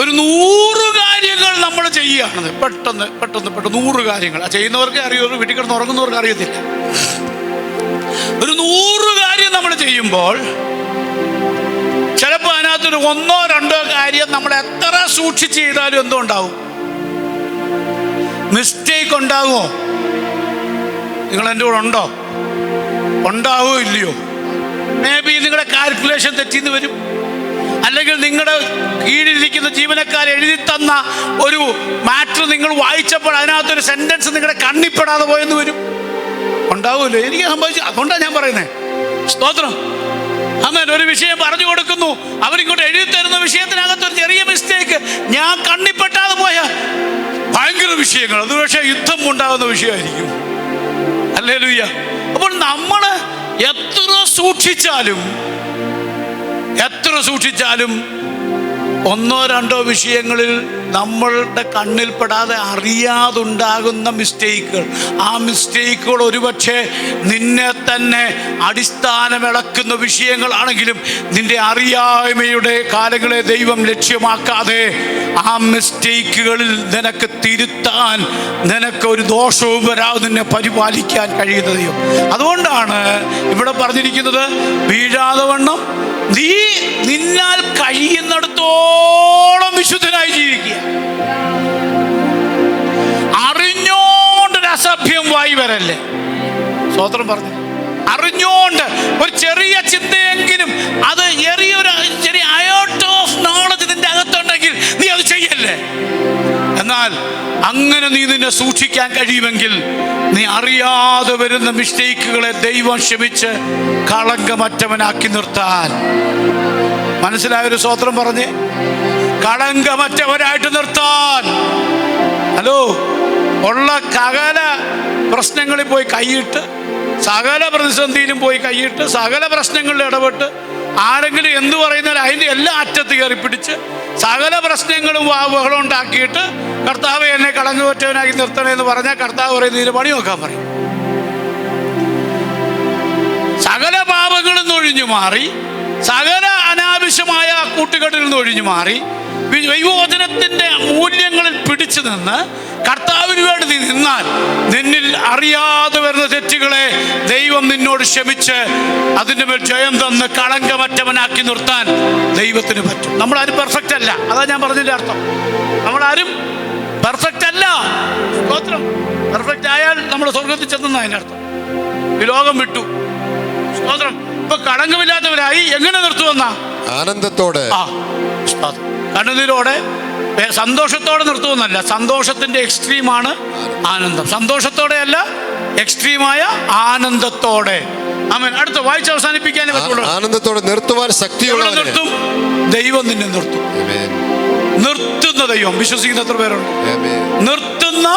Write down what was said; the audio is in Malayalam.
ഒരു നൂറ് കാര്യങ്ങൾ നമ്മൾ ചെയ്യുകയാണത്. പെട്ടെന്ന് പെട്ടെന്ന് പെട്ടെന്ന് നൂറ് കാര്യങ്ങൾ. ആ ചെയ്യുന്നവർക്കേ അറിയുള്ളൂ വീട്ടിൽ കിടന്ന് ഉറങ്ങുന്നവർക്ക് അറിയത്തില്ല. ഒരു നൂറ് കാര്യം നമ്മൾ ചെയ്യുമ്പോൾ ചിലപ്പോൾ അതിനകത്തൊരു ഒന്നോ രണ്ടോ കാര്യം നമ്മൾ എത്ര സൂക്ഷിച്ച് ചെയ്താലും എന്തോ ഉണ്ടാവും മിസ്റ്റേക്ക് ഉണ്ടാകുമോ? നിങ്ങൾ എന്റെ കൂടെ ഉണ്ടോ? ഉണ്ടാവുമോ ഇല്ലയോ? മേ ബി നിങ്ങളുടെ കാൽക്കുലേഷൻ തെറ്റിന്ന് വരും. അല്ലെങ്കിൽ നിങ്ങളുടെ കീഴിലിരിക്കുന്ന ജീവനക്കാർ എഴുതി തന്ന ഒരു മാറ്റർ നിങ്ങൾ വായിച്ചപ്പോൾ അതിനകത്തൊരു സെന്റൻസ് നിങ്ങളുടെ കണ്ണിപ്പെടാതെ പോയെന്ന് വരും. ഉണ്ടാവുമല്ലോ എനിക്ക് സംഭവിച്ചു അതുകൊണ്ടാണ് ഞാൻ പറയുന്നത് സ്തോത്രം. അമ്മൻ ഒരു വിഷയം പറഞ്ഞു കൊടുക്കുന്നു. അവരിങ്ങോട്ട് എഴുതി തരുന്ന വിഷയത്തിനകത്ത് ഒരു ചെറിയ മിസ്റ്റേക്ക് ഞാൻ കണ്ണിപ്പെട്ടാതെ പോയ ഭയങ്കര വിഷയങ്ങൾ. അത് പക്ഷേ യുദ്ധം ഉണ്ടാകുന്ന വിഷയമായിരിക്കും. അല്ലേ ലൂയ്യ അപ്പോൾ നമ്മൾ എത്ര സൂക്ഷിച്ചാലും സൂക്ഷിച്ചാലും ഒന്നോ രണ്ടോ വിഷയങ്ങളിൽ നമ്മളുടെ കണ്ണിൽപ്പെടാതെ അറിയാതുണ്ടാകുന്ന മിസ്റ്റേക്കുകൾ. ആ മിസ്റ്റേക്കുകൾ ഒരുപക്ഷെ നിന്നെ തന്നെ അടിസ്ഥാനമിളക്കുന്ന വിഷയങ്ങളാണെങ്കിലും നിന്റെ അറിയായ്മയുടെ കാലങ്ങളെ ദൈവം ലക്ഷ്യമാക്കാതെ ആ മിസ്റ്റേക്കുകളിൽ നിനക്ക് തിരുത്താൻ നിനക്ക് ഒരു ദോഷവും വരാതെ നിന്നെ പരിപാലിക്കാൻ കഴിയുന്നതെയും അതുകൊണ്ടാണ് ഇവിടെ പറഞ്ഞിരിക്കുന്നത് വീഴാതെ വണ്ണം നീ നിന്നാൽ കഴിയുന്നിടത്തോളം വിശുദ്ധനായി ജീവിക്കുക. അറിഞ്ഞോണ്ട് അസഭ്യം വായി വരല്ലേ? സ്വോത്രം പറഞ്ഞു. അറിഞ്ഞോണ്ട് ഒരു ചെറിയ ചിന്തയെങ്കിലും അത് ചെറിയൊരു ചെറിയ അയോട്ട് ഓഫ് നോളജ് നിന്റെ അകത്തുണ്ടെങ്കിൽ നീ അത് ചെയ്യല്ലേ? എന്നാൽ അങ്ങനെ നീ നിന്നെ സൂക്ഷിക്കാൻ കഴിയുമെങ്കിൽ നീ അറിയാതെ വരുന്ന മിസ്റ്റേക്കുകളെ ദൈവം ക്ഷമിച്ച് കളങ്കമറ്റവനാക്കി നിർത്താൻ. മനസ്സിലായൊരു സ്വോത്രം പറഞ്ഞ് കളങ്കമറ്റവരായിട്ട് നിർത്താൻ. ഹലോ ഉള്ള കകല പ്രശ്നങ്ങളിൽ പോയി കൈയിട്ട് സകല പ്രതിസന്ധിയിലും പോയി കൈയിട്ട് സകല പ്രശ്നങ്ങളിൽ ഇടപെട്ട് ആരെങ്കിലും എന്തു പറയുന്നാലും അതിന്റെ എല്ലാ അറ്റത്ത് കയറി പിടിച്ച് സകല പ്രശ്നങ്ങളും ബഹളം ഉണ്ടാക്കിയിട്ട് കർത്താവ് എന്നെ കളഞ്ഞുപറ്റവനാക്കി നിർത്തണേ എന്ന് പറഞ്ഞാൽ കർത്താവ് പറയുന്ന ഇതിന് പണി നോക്കാൻ പറയും. സകല പാപങ്ങളിൽ നിന്ന് ഒഴിഞ്ഞു മാറി സകല അനാവശ്യമായ കൂട്ടുകെട്ടിൽ നിന്ന് ഒഴിഞ്ഞു മാറി വി- ദൈവവചനത്തിന്റെ പിടിച്ചു നിന്ന് കർത്താവിന് വേണ്ടി നീ നിന്നാൽ നിന്നിൽ അറിയാതെ വരുന്ന തെറ്റുകളെ ദൈവം നിന്നോട് ക്ഷമിച്ച് അതിന്റെ മേൽ ജയം തന്ന് കളങ്കമറ്റവനാക്കി നിർത്താൻ ദൈവത്തിന് പറ്റും. നമ്മളാരും പെർഫെക്റ്റ് അല്ല. അതാ ഞാൻ പറഞ്ഞതിന്റെ അർത്ഥം. നമ്മളാരും പെർഫെക്റ്റ് അല്ല. സ്തോത്രം. പെർഫെക്റ്റ് ആയാൽ നമ്മൾ സ്വർഗത്തിൽ ചെന്നെന്നാ അതിന്റെ അർത്ഥം. ഈ ലോകം വിട്ടു. സ്തോത്രം. ഇപ്പൊ കളങ്കമില്ലാത്തവരായി എങ്ങനെ നിർത്തുവന്ന ആനന്ദത്തോടെ. ആ. കണ്ണുനീരോടെ സന്തോഷത്തോടെ നിർത്തുമെന്നല്ല സന്തോഷത്തിന്റെ എക്സ്ട്രീമാണ് ആനന്ദം. സന്തോഷത്തോടെ അല്ല എക്സ്ട്രീമായ ആനന്ദത്തോടെ. ആമേൻ. അടുത്ത വായിച്ച് അവസാനിപ്പിക്കാനേ പറ്റുള്ളൂ. ആനന്ദത്തോടെ നിർത്തുവാൻ ശക്തിയുള്ള നിർത്തും? ദൈവം നിന്നെ നിർത്തും. നിർത്തുന്ന ദൈവം. വിശ്വസിക്കുന്ന എത്ര പേരുണ്ട്. നിർത്തുന്ന